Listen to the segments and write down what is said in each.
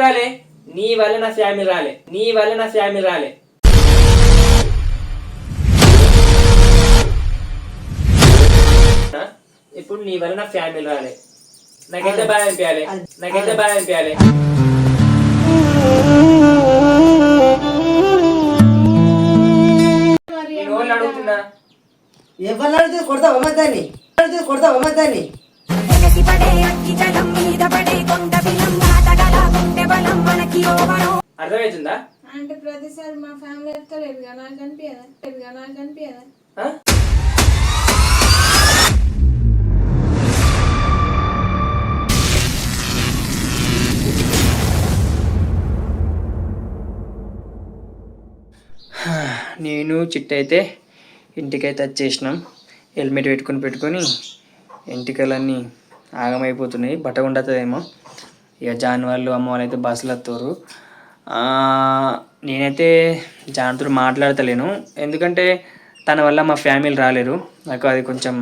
రాలే నీ వల్ల నా ఫ్యామిలీ రాలే నీ వల్ల నా ఫ్యామిలీ రాలే? ఇప్పుడు నీ వల్ల నా ఫ్యామిలీ రాలే. నాకైతే బాధ అనిపించాలి? నాకైతే బాధ అనిపించాలి? నేను వాళ్ళు అడుగుతున్నా? ఎవరిని అడిగితే కొడతావా మరి దాన్ని అడిగితే కొడతావా మరి దాన్ని ఎగసి పడే అగ్గి జలం మీద పడే కొండ అర్థమవుతుందా అంటే ప్రతిసారి మా ఫ్యామిలీ ఎత్తలేదుగా నాకు అనిపించదా లేదుగా నాకు అనిపించదా ఆ? నేను చిట్ట అయితే ఇంటికైతే వచ్చేసినాం. హెల్మెట్ పెట్టుకొని పెట్టుకొని ఎంటికలన్నీ ఆగమైపోతున్నాయి. బట్ట ఉండతుందేమో ఇక జాన్ వాళ్ళు అమ్మ వాళ్ళు అయితే బస్సులు వస్తారు నేనైతే జాన్తో మాట్లాడతలేను. ఎందుకంటే తన వల్ల మా ఫ్యామిలీ రాలేరు. నాకు అది కొంచెం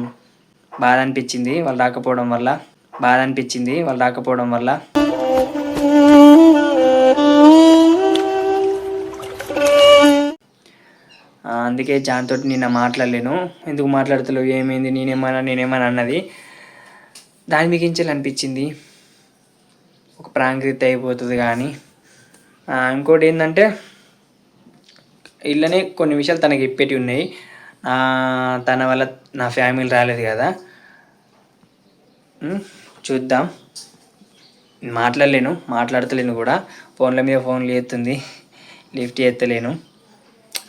బాధ అనిపించింది. వాళ్ళు రాకపోవడం వల్ల బాధ అనిపించింది. వాళ్ళు రాకపోవడం వల్ల. అందుకే జాన్ తోటి నిన్న మాట్లాడలేను. ఎందుకు మాట్లాడతలేవు? ఏమైంది? నేనేమన్నా నేనేమన్నా అన్నది. దాని మిగించాలి అనిపించింది? ఒక ప్రాంక్ రీతి అయిపోతుంది కానీ ఇంకోటి ఏంటంటే ఇళ్ళనే కొన్ని విషయాలు తనకి ఇప్పేటి ఉన్నాయి. తన వల్ల నా ఫ్యామిలీ రాలేదు కదా. చూద్దాం. మాట్లాడలేను మాట్లాడతలేను కూడా. ఫోన్ల మీద ఫోన్లు చేస్తుంది లిఫ్ట్ చేస్తలేను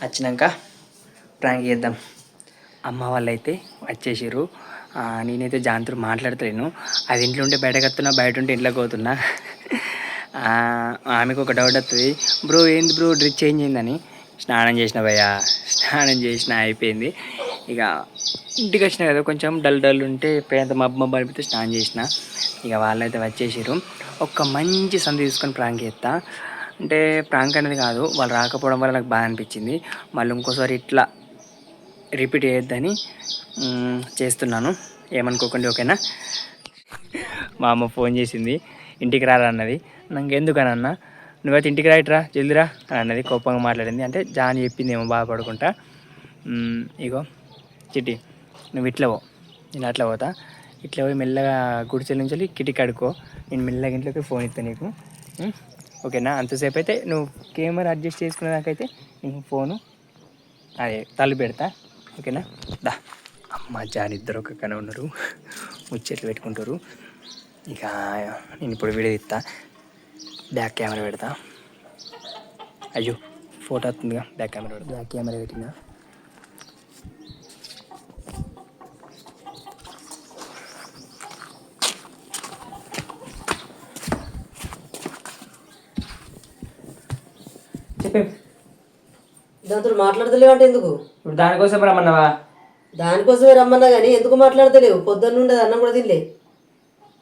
వచ్చినాక ప్రాంక్ చేద్దాం. అమ్మ వాళ్ళైతే వచ్చేసారు నేనైతే జాంతో మాట్లాడతలేను. అది ఇంట్లో ఉంటే బయటకు వస్తున్నా బయట ఉంటే ఇంట్లోకి పోతున్నా. ఆమెకు ఒక డౌట్ వస్తుంది బ్రో ఏంది బ్రో డ్రెస్ చేంజ్ అయిందని? స్నానం చేసిన భయ్యా స్నానం చేసిన అయిపోయింది. ఇక ఇంటికి వచ్చిన కదా కొంచెం డల్ డల్ ఉంటే పేద మబ్బు మబ్బు అనిపిస్తే స్నానం చేసిన. ఇక వాళ్ళైతే వచ్చేసారు ఒక్క మంచి సంధి తీసుకొని ప్రాంక్ చేస్తా అంటే ప్రాంక్ అనేది కాదు వాళ్ళు రాకపోవడం వల్ల నాకు బాగా అనిపించింది. మళ్ళీ ఇంకోసారి ఇట్లా రిపీట్ చేయొద్దని చేస్తున్నాను. ఏమనుకోకండి ఓకేనా? మా అమ్మ ఫోన్ చేసింది ఇంటికి రారా అన్నది. నాకు ఎందుకనన్నా? నువ్వైతే ఇంటికి రాయిట్రా జల్దిరా అని అన్నది కోపంగా మాట్లాడింది. అంటే జాన్ చెప్పింది ఏమో బాధపడుకుంటా ఇగో చిట్టి నువ్వు ఇట్లా పో. నేను అట్లా పోతా. ఇట్లా పోయి మెల్లగా గుడిచెల నుంచి వెళ్ళి కిటికీ కడుకో నేను మెల్లగా ఇంట్లోకి ఫోన్ ఇస్తాను నీకు. ఓకేనా? అంతసేపు అయితే నువ్వు కెమెరా అడ్జస్ట్ చేసుకునే దాకైతే నీకు ఫోను అదే తలు పెడతా. ఓకేనా? దా. అమ్మ జాన్ ఇద్దరు ఒక కన ఉన్నారు. ముచ్చట్లు పెట్టుకుంటారు ఇక నేను ఇప్పుడు వీడియో ఇస్తా బ్యాక్ కెమెరా పెడతా. అయ్యో ఫోటో వస్తుందిగా బ్యాక్ కెమెరా పెడతా. బ్యాక్ కెమెరా పెట్టినా? చెప్పే. దాంతో మాట్లాడతలేవు అంటే ఎందుకు? ఇప్పుడు దానికోసం రమ్మన్నావా? దానికోసమే రమ్మన్నా కానీ ఎందుకు మాట్లాడతలేవు? పొద్దున్న ఉండేది అన్నం కూడా తినలే.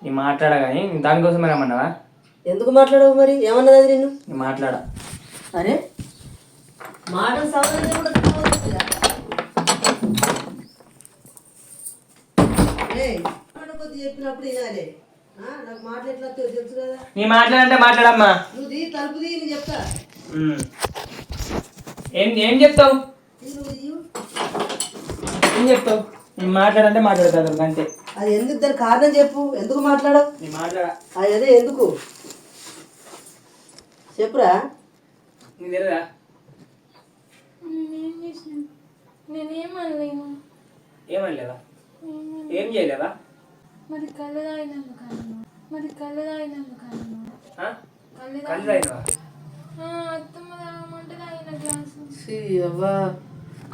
నీ మాట్లాడా కానీ దానికోసమే రమ్మన్నావా? ఎందుకు మాట్లాడవు మరి? ఏమన్నది అది నిన్ను? నీ మాట్లాడా. అరే మాటలు సవరణ కూడా మాట చెప్పినప్పుడు వినాలి. నాకు మాటలు ఎట్లా వస్తాయో తెలుసు కదా. నీ మాట్లాడంటే మాట్లాడమ్మా. నువ్వు తలుపు నేను చెప్తా. ఏం ఏం చెప్తావు. ఏం చెప్తావు? నేను మాట్లాడంటే మాట్లాడతాను అంతే. అది ఎందుకు దాని కారణం చెప్పు? ఎందుకు మాట్లాడవు? నీ మాట్లాడా అది అదే ఎందుకు? చెప్పురా. నీకు తెలియదా నేనేం చేసిన? నేనేమనలేను ఏమనలేవా ఏం చేయలేవా మరి కళ్ళు తాగినందుకు మరి కళ్ళు తాగినందుకు అన్నా. ఆ? కళ్ళు కళ్ళు తాగినవా? అవ్వా.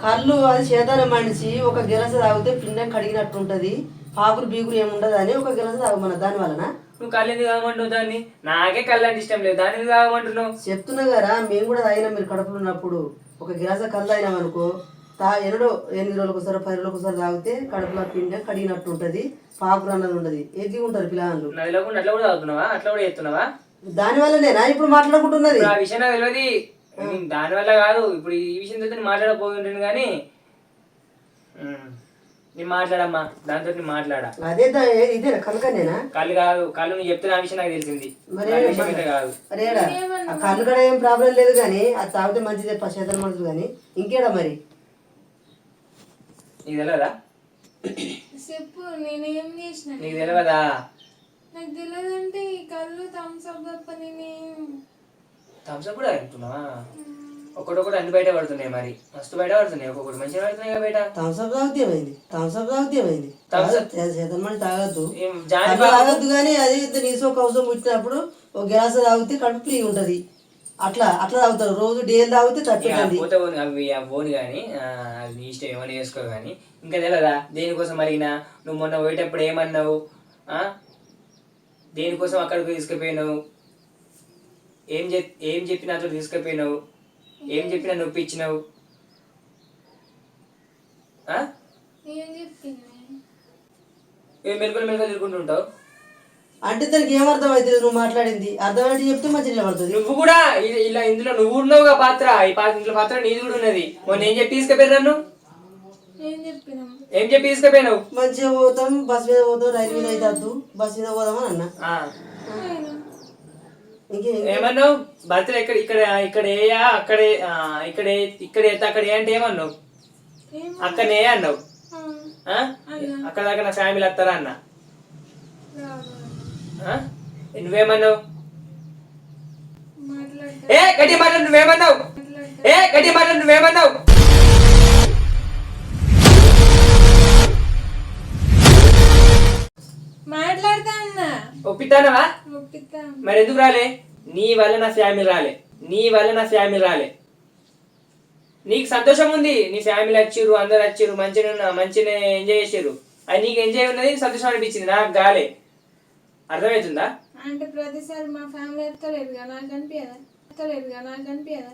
కళ్ళు అది చేతన మనిషి ఒక గిలస తాగితే పిండం కడిగినట్టు ఉంటది పాకురు బీకురు ఏముండదు అని ఒక గిలస తాగమన్న. దాని వలన? నువ్వు కళ్ళు ఎందుకు తాగమంటావు దాన్ని? నాకే కళ్ళు అంటే ఇష్టం లేదు. దాన్ని ఎందుకు తాగమంటున్నావు? చెప్తున్నా కదా మేము కూడా తాగినాం మీరు కడుపులో ఉన్నప్పుడు. ఒక గిలాస కళ్ళు తాగినాం అనుకో తా ఎన్నడో ఎనిమిది రోజులకు ఒకసారి పది రోజులకు ఒకసారి తాగితే కడుపులో పిండం కడిగినట్టు ఉంటది పాకురు అన్నది ఉండదు. ఎగ్గి ఉంటారు పిల్లలు అట్లా కూడా తాగుతున్నావా? అట్లా కూడా చేస్తున్నావా? దాని వల్లనేనా ఇప్పుడు మాట్లాడుకుంటున్నది? ఆ విషయం నాకు తెలియదు నేను దాని వల్ల కాదు. ఇప్పుడు ఈ విషయం తెలిస్తే నేను మాట్లాడకపోతుంటాను కానీ. నేను మాట్లాడమ్మా. దాంతో నేను మాట్లాడా? అదే దా- ఏ- ఇదేనా కలకనేనా కళ్ళు కాదు. కళ్ళు నువ్వు చెప్తున్న విషయం నాకు తెలిసింది. విషయం అయితే కాదు. అరేడా ఆ కళ్ళు కూడా ఏం ప్రాబ్లం లేదు కానీ అది తాగితే మంచిదే పశ్చాత్తల మనుషులు కానీ ఇంకేడా మరి? నీకు తెలియదా చెప్పు నేనేం చేసిన? నీకు తెలియదా నాకు తెలియదంటే ఈ కళ్ళు థమ్స్ అప్ తప్ప నేనేం థమ్స్అప్ కూడా అంటున్నావా ఒకటొకటి అన్ని బయట పడుతున్నాయి మరి. మస్తు బయట పడుతున్నాయి. ఒక్కొక్కటి మంచిగా పడుతున్నాయి బయట. తాగితే ఏమైంది? థమ్స్అప్ తాగితే ఏమైంది? Thumbs up? చేతన మని తాగద్దు. తాగద్దు కానీ అది ఇంత నీసో కౌసం పుట్టినప్పుడు ఒక గ్లాస్ తాగితే కడుపు ఫ్రీ ఉంటది. అట్లా అట్లా తాగుతారు. రోజు డేలు తాగితే తట్టుకోండి పోతే పోనీ అవి పోను కానీ అది నీ ఇష్టం ఏమైనా చేసుకో కానీ. ఇంకా తెలియదా దేనికోసం అడిగినా? నువ్వు మొన్న పోయేటప్పుడు ఏమన్నావు? ఆ? దేనికోసం అక్కడికి తీసుకుపోయినావు? ఏం చెప్ ఏం చెప్పి నాతో తీసుకుపోయినావు? ఏం చెప్పి నన్ను ఒప్పించినావు? ఆ? ఏం చెప్తున్నా ఏం మెలుకలు మెలుకలు తిరుగుతుంటావు అంటే దానికి ఏం అర్థం అవుతుంది నువ్వు మాట్లాడింది? అర్థమైతే చెప్తే మంచి నిలబడుతుంది. నువ్వు కూడా ఇ- ఇలా ఇందులో నువ్వు ఉన్నావుగా పాత్ర. ఈ పాత్ర ఇంట్లో పాత్ర నీది కూడా ఉన్నది. మొన్న ఏం చెప్పి తీసుకుపోయారు నన్ను? ఏం చెప్పినాం? ఏం చెప్పి తీసుకుపోయినావు? మంచిగా పోతాం బస్ మీద పోతాం రైలు మీద అయితే బస్ మీద పోదామని అన్న. ఏమన్నావు? బర్త్డే ఇక్కడ ఇక్కడ ఇక్కడ ఏయా అక్కడే ఇక్కడ ఏ- ఇక్కడ ఎత్త అక్కడ ఏ అంటే ఏమన్నావు? అక్కడనే ఏ అన్నావు? ఆ, ఆ? అక్కడ దాకా నా ఫ్యామిలీ వస్తారా అన్న? నువ్వేమన్నావు? ఏ గట్టి మాట్లాడు నువ్వేమన్నావు? ఏ గట్టి మాట్లాడు నువ్వేమన్నావు? మాట్లాడతా అన్నా. ఒప్పిస్తానవా ఒప్పిస్తా మరి ఎందుకు రాలే? నీ వల్ల నా ఫ్యామిలీ రాలే. నీ వల్ల నా ఫ్యామిలీ రాలే. నీకు సంతోషం ఉంది? నీ ఫ్యామిలీ వచ్చిర్రు అందరు వచ్చిర్రు మంచిగా మంచిగా ఎంజాయ్ చేసారు అది నీకు ఎంజాయ్ ఉన్నది సంతోషం అనిపించింది నాకు గాలే. అర్థమవుతుందా అంటే ప్రతిసారి మా ఫ్యామిలీ ఎత్తలేదుగా నాకు అనిపించదా ఎత్తలేదుగా నాకు అనిపించదా?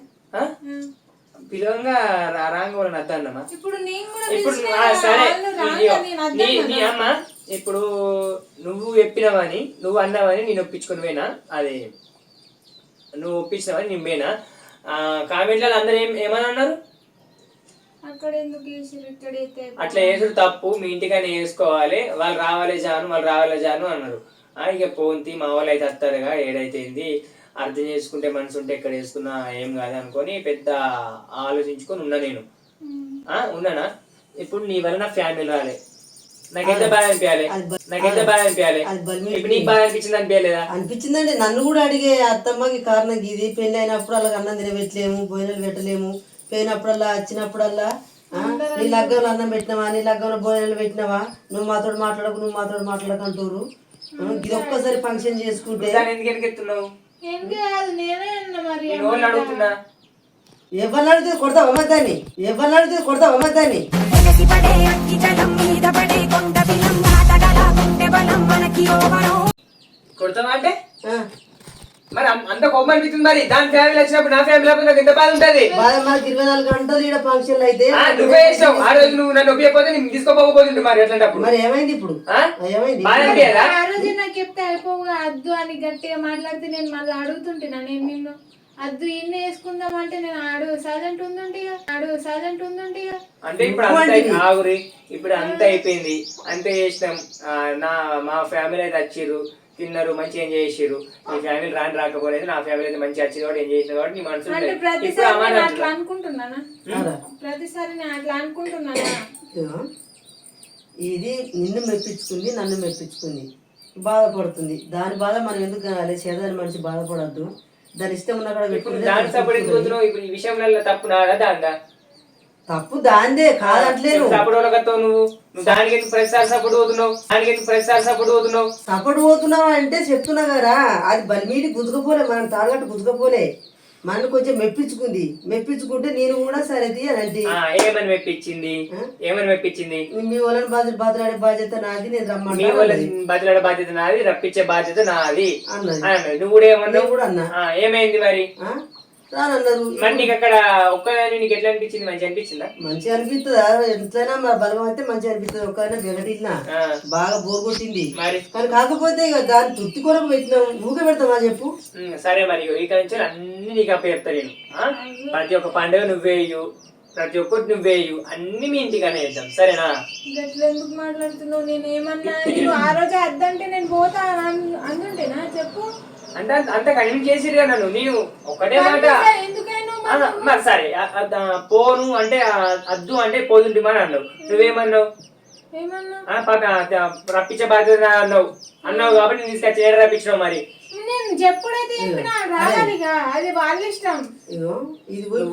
పిలవంగా రాంగ వాళ్ళని అద్దన్నమా ఇప్పుడు నేను కూడా సరే. నీ అమ్మ ఇప్పుడు నువ్వు చెప్పినవని నువ్వు అన్నావని నేను ఒప్పించుకుని పోయినా అది నువ్వు ఒప్పించినవని నేను పోయినా. కామెంట్లలో అందరూ ఏం ఏమని అన్నారు? అక్కడ ఎందుకు అట్లా వేసుడు తప్పు మీ ఇంటికైనా వేసుకోవాలి వాళ్ళు రావాలి జాను వాళ్ళు రావాలి జాను అన్నారు. ఇక పోంతి మా వాళ్ళు అయితే వస్తారుగా ఏడైతేంది? అర్థం చేసుకుంటే మనసు ఉంటే ఎక్కడ వేసుకున్నా ఏం కాదు అనుకొని పెద్ద ఆలోచించుకొని ఉన్నా నేను. ఉన్నానా? ఇప్పుడు నీ వల్ల నా ఫ్యామిలీ రాలే. నాకెంత బాధ అనిపించాలి నాకెంత బాధ అనిపించాలి అది బలి ఇప్పుడు నీకు బాధ అనిపించింది అనిపించలేదా అనిపించిందండి. నన్ను కూడా అడిగే అత్తమ్మకి కారణం ఇది. పెళ్ళి అయినప్పుడు అలా అన్నం తినబెట్టలేము భోజనాలు పెట్టలేము. పోయినప్పుడల్లా వచ్చినప్పుడల్లా నీ లగ్గంలో అన్నం పెట్టినావా? నీ లగ్గంలో భోజనాలు పెట్టినావా? నువ్వు మాతో మాట్లాడకు నువ్వు మాతో మాట్లాడకంటారు ఇది ఒక్కసారి ఫంక్షన్ చేసుకుంటే దాన్ని ఎవరిని అడిగితే కొడతావు అమ్మద్దాన్ని ఎవరిని అడిగితే కొడతావు అమ్మద్దాన్ని ఎగసి పడే అగ్గి జలం మీద పడే కొండ బిలం దాటగల గుండె బలం మనకి ఓవరం కొడతావా అంటే? ఆ, మరి అంత కోపం అనిపిస్తుంది మరి. దాని ఫ్యామిలీ వచ్చినప్పుడు నా ఫ్యామిలీ లేకపోతే నాకు ఎంత బాధ ఉంటది? బాధ మనకి ఇరవై నాలుగు గంటలు ఈడ ఫంక్షన్లు అయితే. ఆ, నువ్వే ఇష్టం ఆ రోజు నువ్వు నన్ను ఒప్పియకపోతే నేను తీసుకోపోకపోతుంటే మరి అట్లాంటప్పుడు. మరి ఏమైంది ఇప్పుడు? ఆ? ఏమైంది? ఆ రోజు నాకు చెప్తే అయిపోగా అద్దు అని గట్టిగా మాట్లాడితే నేను మళ్ళీ అడుగుతుంటున్నా నేను నిన్ను? అద్దు ఇన్ని వేసుకుందాం అంటే నేను అడుగు సైలెంట్ ఉందంటే అడుగు సైలెంట్ ఉందంటే అంటే ఇప్పుడు అంత ఆగురి ఇప్పుడు అంత అయిపోయింది. అంత చేసినాం. ఆ, నా మా ఫ్యామిలీ అయితే వచ్చిర్రు తిన్నారు మంచిగా ఎంజాయ్ చేసిర్రు. మీ ఫ్యామిలీ రాని రాకపోలేదు నా ఫ్యామిలీ అయితే మంచిగా వచ్చింది కాబట్టి ఎంజాయ్ చేసిన కాబట్టి నీ మనసు అంటే ప్రతిసారి నేను అట్లా అనుకుంటున్నానా? అలా. ప్రతిసారి నేను అట్లా అనుకుంటున్నానా? ఇదిగో, ఇది నిన్ను మెప్పించుకుంది నన్ను మెప్పించుకుంది. బాధపడుతుంది. దాని బాధ మనం ఎందుకు కావాలి చేదని మనిషి బాధపడద్దు. దాని ఇష్టం ఉన్న కాడ ఇప్పుడు దాని సపోర్ట్ ఎందుకు పోతున్నావు ఇప్పుడు ఈ విషయంలో తప్పు నాదా దాందా? తప్పు దాందే కాదంటలేను. సపోర్ట్ వాళ్ళకత్తావు నువ్వు. దానికి ఎందుకు ప్రతిసారి సపోర్ట్ పోతున్నావు దానికి ఎందుకు ప్రతిసారి సపోర్ట్ పోతున్నావు సపోర్ట్ పోతున్నావా అంటే చెప్తున్నా కదా. అది బలిమీడి గుంజుకపోలే మనం తాగట్టు గుంజుకపోలే మన కొంచెం మెప్పించుకుంది. మెప్పించుకుంటే నేను కూడా సరే తీయాలంటే. ఏమని మెప్పించింది? ఏమని మెప్పించింది? మీ వాళ్ళని బాధ్యత బాధలాడే బాధ్యత నాది నేను మీ రమ్మంటా వాళ్ళ బదిలాడే బాధ్యత నాది రప్పించే బాధ్యత నాది. అన్నది. నువ్వు కూడా ఏమన్నావు? నేను కూడా అన్నా. ఏమైంది మరి? ఆ? రానన్నారు మరి నీకు అక్కడ ఒక్కదాని నీకు ఎట్లా అనిపించింది? మంచి అనిపించిందా? మంచిగా అనిపిస్తుందా ఎంతైనా మా బలం అయితే మంచిగా అనిపిస్తుంది ఒకైనా వెగటిల్నా ఆ, బాగా బోర్ కొట్టింది. మరి? కానీ కాకపోతే ఇక దాని తృప్తి కొరకు పెట్టినాం. ఊకే పెడతామా చెప్పు. సరే మరి. ఇక నుంచి అన్ని నీకు అప్ప చెప్తా నేను. ఆ? ప్రతి ఒక్క పండుగ నువ్వే ఇయ్యు. ప్రతి ఒక్కటి నువ్వు వేయు అన్ని మీ ఇంటికనే వేద్దాం సరేనా? గట్ల ఎందుకు మాట్లాడుతున్నావు? నేను ఏమన్నా నేను ఆ రోజే అద్దంటే నేను పోతా అందుంటేనా చెప్పు. అంటే అంత- కన్విన్స్ చేసిరు కదా నన్ను. నేను ఒకటే మాట. మరి సరే పోను అంటే అద్దు అంటే పోతుంటిమని అన్నావు. నువ్వేమన్నావు? రప్పించే బాధ్యత అన్నావు. అన్నావు కాబట్టి నేను తీసుకొచ్చి ఏడ రప్పించినావు మరి? చెప్పుడైతే చెప్పినా రావాలిగా అది వాళ్ళ ఇష్టం ఇగో ఇది పోయి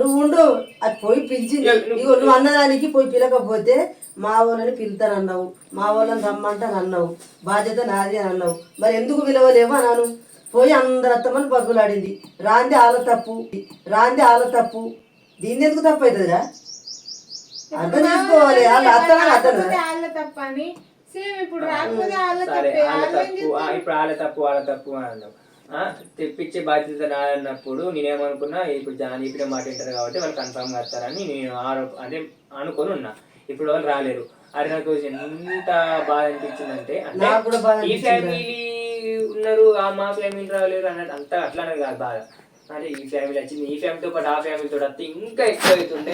నువ్వు ఉండు అది పోయి పిలిచింది. ఇగో నువ్వు అన్నదానికి పోయి పిలకపోతే మా వాళ్ళని పిలుతానన్నావు. మా వాళ్ళని రమ్మంటాను అన్నావు. బాధ్యత నాది అని అన్నావు. మరి ఎందుకు పిలవలేవు అన్నాను. పోయి అందరు అత్తమని బగ్గులాడింది రాంది ఆల తప్పు. రాంది ఆల తప్పు. దీన్ని ఎందుకు తప్పు అవుతుందిరా? అర్థం చేసుకోవాలి. వాళ్ళ అత్తనా అత్తనా ఇప్పుడు వాళ్ళ సరే తప్పే. వాళ్ళ తప్పు ఆ, ఇప్పుడు వాళ్ళ తప్పు వాళ్ళ తప్పు అని అన్నావు ఆ, తెప్పించే బాధ్యత నాదన్నప్పుడు నేనేమనుకున్నా ఇప్పుడు జాన్ చెప్పిన మాట వింటారు కాబట్టి వాళ్ళు కన్ఫర్మ్ చేస్తారని నేను ఆరోప అంటే అనుకొని ఉన్నా. ఇప్పుడు వాళ్ళు రాలేరు. అది నాకు ఎంత బాధ అనిపించిందంటే అంటే నాకు కూడా బాధ ఈ ఫ్యామిలీ ఉన్నారు ఆ మా ఫ్యామిలీ రాలేరు అన్నట్టు అంత అట్లానే కాదు బాధ. అంటే ఈ ఫ్యామిలీ వచ్చింది ఈ ఫ్యామిలీతో పాటు ఆ ఫ్యామిలీతో వస్తే ఇంకా ఎక్కువ అవుతుండే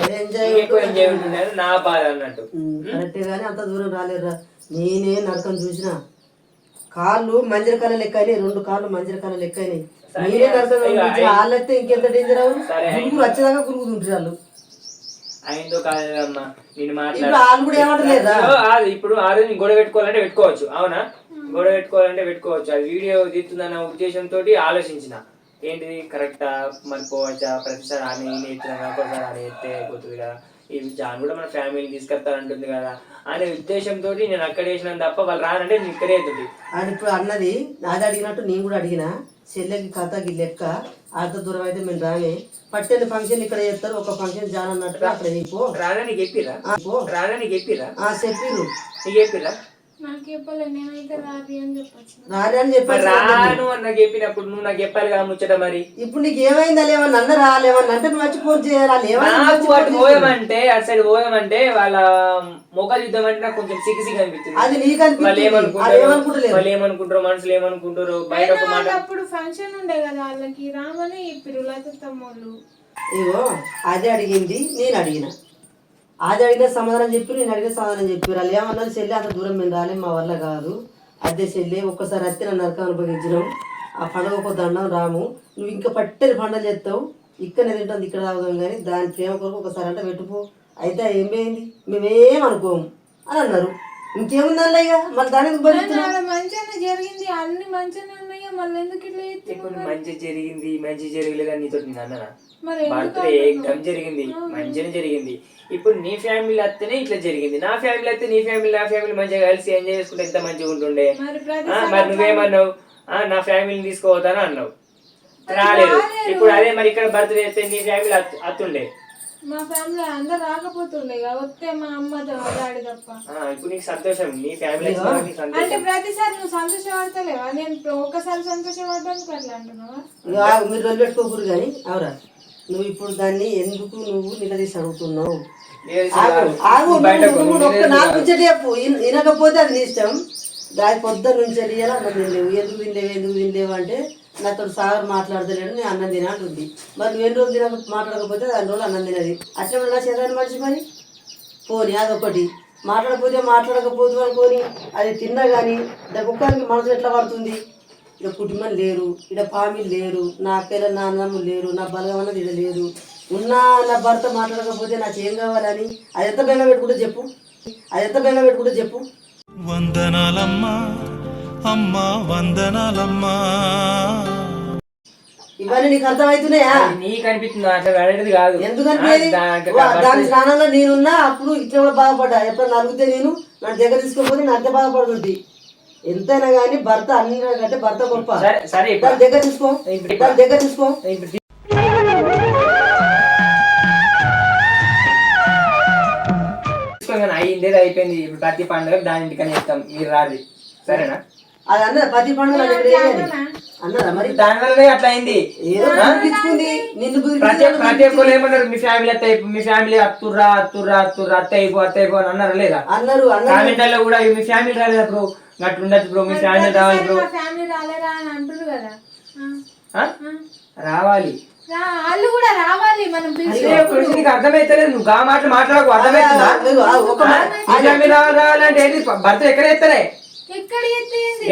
ఎక్కువ ఎంజాయ్ ఉంటుండే నా బాధ అన్నట్టు. అంత దూరం రాలేరురా నేనే నరకం చూసిన. కాళ్ళు మంజర కళ లెక్క అయినాయి రెండు కాళ్ళు మంజర కళ లెక్క అయినాయి నేనే నరకం చూసిన వాళ్ళైతే ఇంకెంత డేంజర్ గురుగు వచ్చేదాకా గురుగుతుంటారు వాళ్ళు. అయిందో నేను ఇప్పుడు మాట్లాడు ఆ రోజు గొడవ పెట్టుకోవాలంటే పెట్టుకోవచ్చు అవునా? గొడవ పెట్టుకోవాలంటే పెట్టుకోవచ్చు. అది వీడియో తీస్తుందన్న ఉద్దేశంతో ఆలోచించిన. ఏంటిది? కరెక్టా? మరి పోవచ్చా? ప్రతిసారి ఆమె ఈయన ఎత్తినా ఒకసారి ఆమె ఎత్తే అయిపోతుంది కదా ఈ జాన్ కూడా మన ఫ్యామిలీని తీసుకెళ్తానంటుంది కదా. అనే ఉద్దేశంతో నేను అక్కడ వేసినాను తప్ప వాళ్ళు రానంటే నేను ఇక్కడే ఎత్తుంది అని ఇప్పుడు అన్నది నాది అడిగినట్టు నేను కూడా అడిగిన చెల్లెకి కథకి లెక్క అంత దూరం అయితే మేము రామే. పట్టెని ఫంక్షన్ ఇక్కడ చేస్తారు ఒక ఫంక్షన్ జాన్ అన్నట్టుగా అక్కడ చెప్పు. రానా నీకు చెప్పిరా? ఆ, పో. రానా నీకు చెప్పిరా? ఆ చెప్పిరు నీకు చెప్పిరా రాది అని రాను అని నాకు చెప్పినప్పుడు నువ్వు నాకు చెప్పాలి కదా ముచ్చట మరి. ఇప్పుడు నీకు ఏమైందా లేవన్నా అన్న రాలేమన్నా అంటే నువ్వు వచ్చి ఫోన్ చేయాలి వాళ్ళు ఏమైంది నాకు వచ్చి అటు పోయామంటే అటు సైడ్ పోయామంటే వాళ్ళ మొక్కలు యుద్ధం అంటే నాకు కొంచెం సిగ్గు సిగ్గు అనిపిస్తుంది. అది నీకు వాళ్ళు ఏమనుకుంటారు వాళ్ళు ఏమనుకుంటారు మనుషులు ఏమనుకుంటారు బయట ఒక మాట అప్పుడు ఫంక్షన్ ఉండే కదా వాళ్ళకి రామని చెప్పిరు లత తమ్ముళ్ళు. ఇగో అది అడిగింది నేను అడిగిన. అది అడిగిన సమాధానం చెప్పి నేను అడిగిన సమాధానం చెప్పారు. వాళ్ళు ఏమన్నారు? చెల్లి అంత దూరం మేము రాలే మా వల్ల కాదు. అదే చెల్లి ఒక్కసారి అత్తి నన్ను నరకం అనుభవించినాం. ఆ పండుగ ఒక దండం రాము. నువ్వు ఇంకా పట్టెలు పండుగ చేస్తావు. ఇక్కడనే తింటుంది ఇక్కడ తాగుదాం కానీ దాని ప్రేమ కొరకు ఒకసారి అంటే పెట్టుకో అయితే ఏం పోయింది? మేమేం అనుకోము. అని అన్నారు. ఇంకేముందల్లా ఇక మళ్ళీ దాని మంచిగా జరిగింది. అన్ని మంచిగా మళ్ళీ ఎందుకు ఇట్లా చేస్తున్నావు? ఇప్పుడు మంచి జరిగింది మంచి జరగలేదని నీతో నేను అన్నానా మరి జరిగింది? మంచిగానే జరిగింది. ఇప్పుడు నీ ఫ్యామిలీ వస్తేనే ఇట్లా జరిగింది. నా ఫ్యామిలీ అయితే నీ ఫ్యామిలీ నా ఫ్యామిలీ మంచిగా కలిసి ఎంజాయ్ చేసుకుంటే ఎంత మంచిగా ఉంటుండే? మరి ప్రతి ఆ, మరి నువ్వేమన్నావు? ఆ, నా ఫ్యామిలీని తీసుకోవద్దని అన్నావు? రాలేదు. ఇప్పుడు అదే మరి ఇక్కడ బర్త్డే అయితే నీ ఫ్యామిలీ అత్తుండే. మా ఫ్యామిలీ అందరు రాకపోతుండే వస్తే మా అమ్మ డాడీ తప్ప. ఆ, ఇప్పుడు నీకు సంతోషం నీ ఫ్యామిలీ అంటే ప్రతిసారి నువ్వు సంతోషపడతలేవా? నేను ఒక్కసారి సంతోషపడడానికి అట్లా అంటున్నావా? మీరు రోజు పెట్టుకోకూరు కానీ అవురా నువ్వు ఇప్పుడు దాన్ని ఎందుకు నువ్వు నిలదీసి అడుగుతున్నావు ఆగు, ఒక్క నాకు. ముచ్చట చెప్పు. వినకపోతే అది నీ ఇష్టం. దాని పొద్దున్న నుంచి వెళ్ళియాలి అన్నం తినలేవు ఎందుకు తినలేవు ఎందుకు తినలేవు అంటే నాతో సార్ మాట్లాడతలేడు నేను అన్నం తిన మరి నువ్వు ఎన్ని రోజులు తినక మాట్లాడకపోతే అన్ని రోజులు అన్నం తినది. అట్లా నా చేదాన్ని మనిషి మరి? పోని అదొకటి. మాట్లాడకపోతే మాట్లాడకపోదు అనుకోని అది తిన్నా కానీ దాని కుక్కరికి మనసు ఎట్లా పడుతుంది? ఇక్కడ కుటుంబం లేరు ఇక్కడ ఫ్యామిలీ లేరు నా అక్కల నా అన్నము లేరు నా బలగం అన్నది ఇక్కడ లేరు ఉన్నా నా భర్త మాట్లాడకపోతే నాకు ఏం కావాలని? అది ఎంత బెంగ పెట్టుకుంటే చెప్పు. అది ఎంత బెంగ పెట్టుకుంటే చెప్పు. వందనాలమ్మా. అమ్మా వందనాలమ్మా. ఇవన్నీ నీకు అర్థమవుతున్నాయా? నీకు అనిపిస్తుంది అట్లా వెళ్ళేది కాదు. వా- దాని స్నానంలో నేనున్నా అప్పుడు ఇట్లా కూడా బాధపడ్డా? ఎప్పుడు నలుగుతే నేను నా దగ్గర తీసుకోకపోతే నేను అంతే బాధపడుతుంది. ఎంతైనా కానీ భర్త అన్ని కంటే భర్త గొప్ప. సరే దాని దగ్గర తీసుకో. దాని దగ్గర తీసుకో. అయ్యింది అయిపోయింది. ఇప్పుడు ప్రతి పండుగ దాని ఇంటికని చెప్తాం. మీరు రాదు సరేనా? అది అన్నది ప్రతి పండుగ. అన్నదా మరి? దాని వల్లనే అట్లా అయింది. ఏదో గుర్తించుకుంది నిన్ను ప్రతి ఒక్కరు ఏమన్నారు మీ ఫ్యామిలీ అత్త అయిపో- మీ ఫ్యామిలీ అత్తుర్రా అత్తుర్రా అత్తుర్రా అత్త అయిపో అత్త అయిపో అని అన్నారు లేదా? అన్నారు అన్నారు. కామెంట్లలో కూడా మీ ఫ్యామిలీ రాలేదు బ్రో? అట్లా ఉండదు బ్రో మీ ఫ్యామిలీ రావాలి బ్రో. మా ఫ్యామిలీ రాలేరా అని అంటారు కదా. ఆ, ఆ? ఆ. రావాలి. వాళ్ళు కూడా రావాలి మనం నీకు అర్థమైతలేదు. నువ్వు గా మాటలు మాట్లాడకు అర్థమవుతుందా ఆ? రావాలంటే భర్త ఎక్కడ ఎత్తారే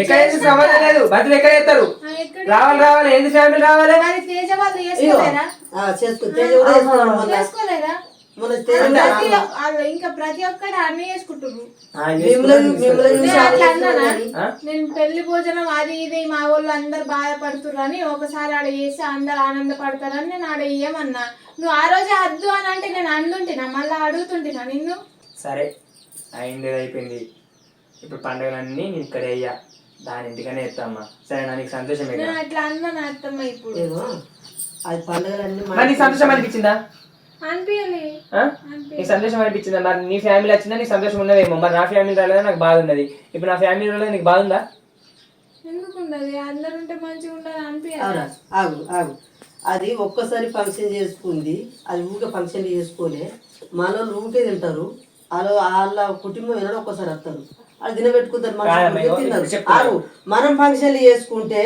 ఎక్కడ సంబంధం లేదు. ఎక్కడ ఎత్తారు రావాలి రావాలి. ఏంది ఫ్యామిలీ రావాలి? తేజ వాళ్ళు ఇంకా ప్రతి ఒక్కటి అన్ని చేసుకుంటున్నారు నేను పెళ్ళి భోజనం అది ఇది మా వాళ్ళు అందరు బాధపడుతుర్రని ఒకసారి ఆడ చేసి అందరు ఆనందపడతారని నేను ఆడ ఇయ్యమన్నా. నువ్వు ఆ రోజే అద్దు అని అంటే నేను అందుంటినా మళ్ళీ అడుగుతుంటినా నిన్ను? సరే. అయింది అయిపోయింది. ఇప్పుడు పండుగలన్నీ నేను ఇక్కడ అయ్యా. దాని ఇంటికనే ఎత్తామ్మా. సరే నా నీకు సంతోషమే కదా? నేను అట్లా అన్నాను అత్తమ్మ ఇప్పుడు. అది పండుగలన్నీ మరి నీకు సంతోషం అనిపించిందా? అనిపించాలి ఆ? నీకు సంతోషం అనిపించిందా? మరి నీ ఫ్యామిలీ వచ్చిందా? నీకు సంతోషం ఉన్నదేమో. మరి నా ఫ్యామిలీ రాలేదా? నాకు బాధ ఉన్నది. ఇప్పుడు నా ఫ్యామిలీ రాలేదా? నీకు బాధ ఉందా? ఎందుకు ఉండదు అందరు ఉంటే మంచిగా ఉండదు అనిపించాలి అవునా? ఆగు ఆగు. అది ఒక్కసారి ఫంక్షన్ చేసుకుంది. అది ఊకే ఫంక్షన్ చేసుకోలే మనోళ్ళు ఊకే తింటారు. వాళ్ళు వాళ్ళ కుటుంబం ఏనాడో ఒక్కసారి వస్తారు. వాళ్ళు తినబెట్టుకుంటారు మనుషులు. మనం ఫంక్షన్లు చేసుకుంటే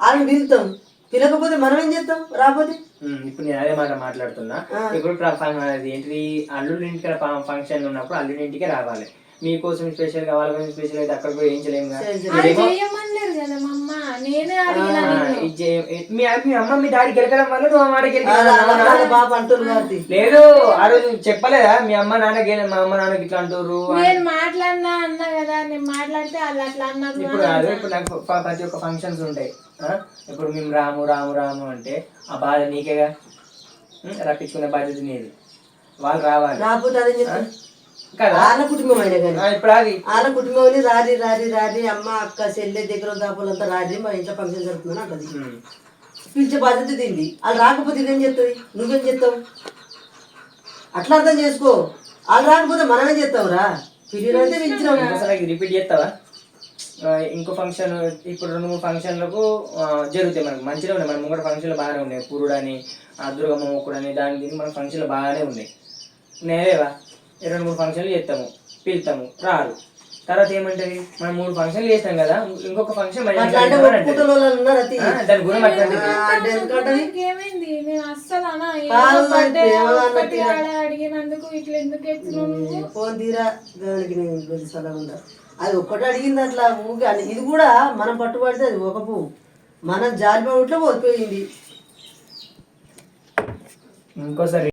వాళ్ళని పిలుతాం పిలకపోతే మనం ఏం చేస్తాం రాకపోతే? ఇప్పుడు నేను అదే మాట మాట్లాడుతున్నా. ఇప్పుడు ఏంటిది? అల్లుడి ఇంటికి ఫంక్షన్ ఉన్నప్పుడు అల్లుడి ఇంటికే రావాలి. మీకోసం స్పెషల్ కోసం స్పెషల్ అయితే అక్కడ పోయి ఏం చేయలేము కదా. మా అమ్మ నిన్ను మీ డాడీ గెలకడం వల్ల నువ్వు ఆ మాట వాళ్ళ గెలికి వాళ్ళ బాబు అంటున్నారు లేదు ఆ రోజు చెప్పలేదా? మీ అమ్మ నాన్నకి మా అమ్మ నాన్నకి ఇట్లా అంటారు నేను మాట్లాడినా అన్నా కదా నేను మాట్లాడితే వాళ్ళు అట్లా అన్నారు ఇప్పుడు కాదు ఇప్పుడు నాకు ప్రతి ఒక్క ఫంక్షన్స్ ఉంటాయి. ఆ? ఇప్పుడు మేము రాము రాము రాము అంటే ఆ బాధ నీకేగా? రప్పించుకునే బాధ్యత నీది. వాళ్ళు రావాలి. కదా వాళ్ళ కుటుంబం అయినా కానీ. ఇప్పుడు అది వాళ్ళ కుటుంబంలో రారి రారి రారి అమ్మ అక్క చెల్లె దగ్గర దాపులంతా రారి మా ఇంట్లో ఫంక్షన్ జరుగుతుందని అంటది. పిలిచే బాధ్యత తింది వాళ్ళు రాకపోతే ఇదేం చెప్తుంది నువ్వేం చెప్తావు అట్లా అర్థం చేసుకో. వాళ్ళు రాకపోతే మనమేం చెప్తావురా పిల్లలు అయితే పిలిచినావు ఇంకోసారి రిపీట్ చేస్తావా? ఇంకో ఫంక్షన్ ఇప్పుడు రెండు మూడు ఫంక్షన్లకు జరుగుతాయి మనకు. మంచిగా ఉన్నాయి. మన ముంగట ఫంక్షన్లు బాగానే ఉన్నాయి. పురుడు అని దుర్గమ్మ మొక్కుడు అని దాని దీనికి మన ఫంక్షన్లు బాగానే ఉన్నాయి. నేనేవా? రెండు మూడు ఫంక్షన్లు చేస్తాము. పిలుతాము. రారు. తర్వాత ఏమంటది? మనం మూడు ఫంక్షన్లు చేస్తాం కదా ఇంకొక ఫంక్షన్ దాని గుణం అట్లాంటిది అది ఒక్కటి అడిగింది అట్లా ఊకే అని ఇది కూడా మనం పట్టుబడితే అది ఒక పువ్వు. మనం పోయిపోయింది. ఇంకోసారి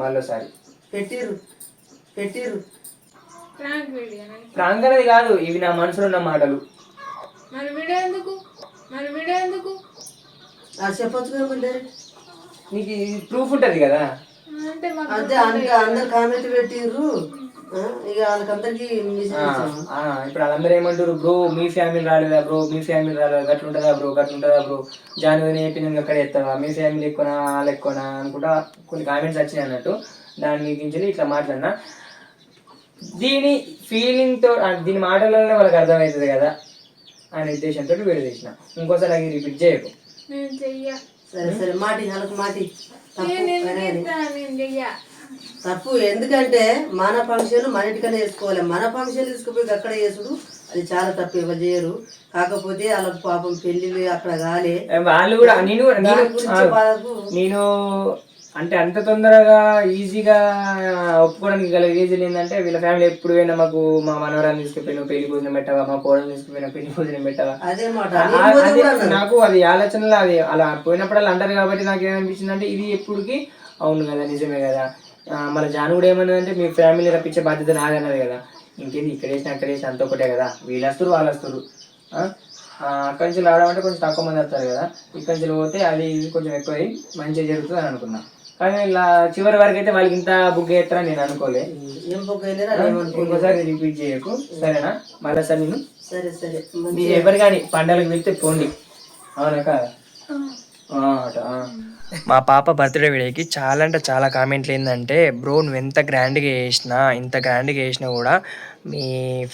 మళ్ళీసారి పెట్టిర్రు పెట్టిర్రు. ప్రాంక్ వీడియో ప్రాంక్ అనేది కాదు ఇవి నా మనసులో ఉన్న మాటలు. మరి వీడియో ఎందుకు? మరి వీడియో ఎందుకు? అది చెప్పొచ్చు కదా మరి direct. నీకు ప్రూఫ్ ఉంటది కదా? అంటే మాకు అంతే అందరు కామెంట్ పెట్టిర్రు. ఇక వాళ్ళకందరికి ఇప్పుడు వాళ్ళందరూ ఏమంటారు బ్రో మీ ఫ్యామిలీ రాలేదా బ్రో? మీ ఫ్యామిలీ రాలేదా? గట్లుంటుందా బ్రో? గట్లుంటుందా బ్రో? జాన్వరి చెప్పింది అక్కడ ఎత్తావా మీ ఫ్యామిలీ ఎక్కువనా వాళ్ళు ఎక్కువనా? అనుకుంటా కొన్ని కామెంట్స్ వచ్చినాయి అన్నట్టు. దాని గురించి ఇట్లా మాట్లాడినా. దీని ఫీలింగ్తో దీని మాటలలోనే వాళ్ళకి అర్థమవుతుంది కదా అనే ఉద్దేశంతో వీడియో చేసిన ఇంకోసారి అది రిపీట్ చేయకు. నేను చెయ్య. సరే సరే మాటి వాళ్ళకి మాటి. తప్పు. ఎందుకంటే మన ఫంక్షన్ మన ఇంటికనే చేసుకోవాలి మన ఫంక్షన్ తీసుకుపోయి అక్కడ చేసుడు అది చాలా తప్పు. ఎవరు చేయరు. కాకపోతే వాళ్ళకి పాపం పెళ్ళి అక్కడ కాలే. వాళ్ళు కూడా నేను నేను అంటే అంత తొందరగా ఈజీగా ఒప్పుకోవడానికి గల రీజన్ ఏంటంటే వీళ్ళ ఫ్యామిలీ ఎప్పుడు పోయినా మాకు మా మనవరాన్ని తీసుకుపోయిన పెళ్ళి భోజనం పెట్టవా? మా కోడలు తీసుకుపోయిన పెళ్ళి భోజనం పెట్టవా. నాకు అది ఆలోచనలో అది అలా పోయినప్పుడల్లా అంటారు కాబట్టి నాకు ఏమనిపించింది అంటే ఇది ఎప్పుడుకి అవును కదా నిజమే కదా. మన జాను కూడా ఏమన్నదంటే మీ ఫ్యామిలీ రప్పించే బాధ్యత నాదన్నది కదా. ఇంకేంది? ఇక్కడ వేసిన అక్కడ వేసిన అంత ఒకటే కదా. వీళ్ళు వస్తారు వాళ్ళు వస్తారు ఆ? ఆ, అక్కడి నుంచి రావడం అంటే కొంచెం తక్కువ మంది వస్తారు కదా. ఇక్కడి నుంచి పోతే అది ఇది కొంచెం ఎక్కువ అయ్యి మంచిగా జరుగుతుంది అని అనుకున్నా. కానీ ఇలా చివరి వరకు అయితే వాళ్ళకి ఇంత బుక్ చేస్తారని నేను అనుకోలే. ఇంకోసారి రిపీట్ చేయకు. సరేనా? మళ్ళీ సార్ నేను సరే సరే. మీరు ఎవరు కానీ పండగలకు వెళ్తే పోండి. అవునా కాదా. మా పాప బర్త్డే వీడియోకి చాలా అంటే చాలా కామెంట్లు ఏంటంటే బ్రో నువ్వు ఎంత గ్రాండ్గా వేసినా ఇంత గ్రాండ్గా వేసినా కూడా మీ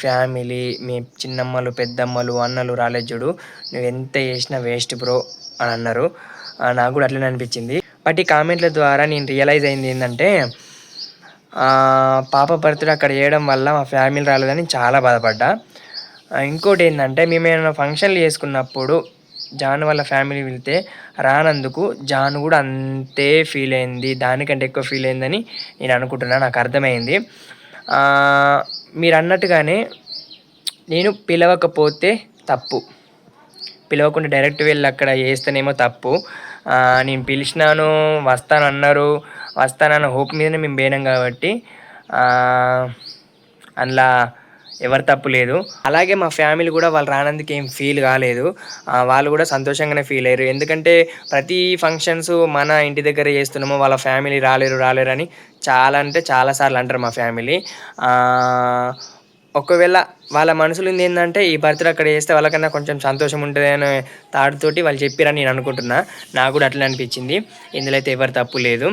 ఫ్యామిలీ మీ చిన్నమ్మలు పెద్దమ్మలు అన్నలు రాలేదు చూడు. నువ్వు ఎంత చేసినా వేస్ట్ బ్రో అని అన్నారు. నాకు కూడా అట్లనే అనిపించింది. బట్ ఈ కామెంట్ల ద్వారా నేను రియలైజ్ అయింది ఏంటంటే పాప బర్త్డే అక్కడ చేయడం వల్ల మా ఫ్యామిలీ రాలేదని చాలా బాధపడ్డా. ఇంకోటి ఏంటంటే మేము ఏమైనా ఫంక్షన్లు చేసుకున్నప్పుడు జాన్ వాళ్ళ ఫ్యామిలీ వెళ్తే రానందుకు జాన్ కూడా అంతే ఫీల్ అయింది. దానికంటే ఎక్కువ ఫీల్ అయిందని నేను అనుకుంటున్నా నాకు అర్థమైంది. మీరు అన్నట్టుగానే నేను పిలవకపోతే తప్పు. పిలవకుండా డైరెక్ట్ వెళ్ళి అక్కడ చేస్తేనేమో తప్పు. నేను పిలిచినాను వస్తాను అన్నారు వస్తానన్న హోప్ మీదనే మేము పోయినాం కాబట్టి అందులో ఎవరు తప్పు లేదు. అలాగే మా ఫ్యామిలీ కూడా వాళ్ళు రానందుకు ఏం ఫీల్ కాలేదు. వాళ్ళు కూడా సంతోషంగానే ఫీల్ అయ్యారు. ఎందుకంటే ప్రతి ఫంక్షన్స్ మన ఇంటి దగ్గర చేస్తున్నామో వాళ్ళ ఫ్యామిలీ రాలేరు రాలేరు అని చాలా అంటే చాలాసార్లు అంటారు మా ఫ్యామిలీ. ఒకవేళ వాళ్ళ మనసులో ఉంది ఏంటంటే ఈ బర్త్డే అక్కడ చేస్తే వాళ్ళకన్నా కొంచెం సంతోషం ఉంటుంది అనే తాడుతోటి వాళ్ళు చెప్పారని నేను అనుకుంటున్నా. నాకు కూడా అట్లా అనిపించింది. ఇందులో అయితే ఎవరు తప్పు లేదు.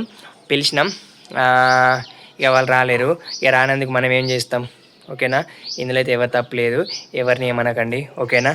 పిలిచినాం. ఇక వాళ్ళు రాలేరు. ఇక రానందుకు మనం ఏం చేస్తాం? ఓకేనా? ఇందులో అయితే ఎవరు తప్పు లేదు. ఎవరిని ఏమనకండి. ఓకేనా?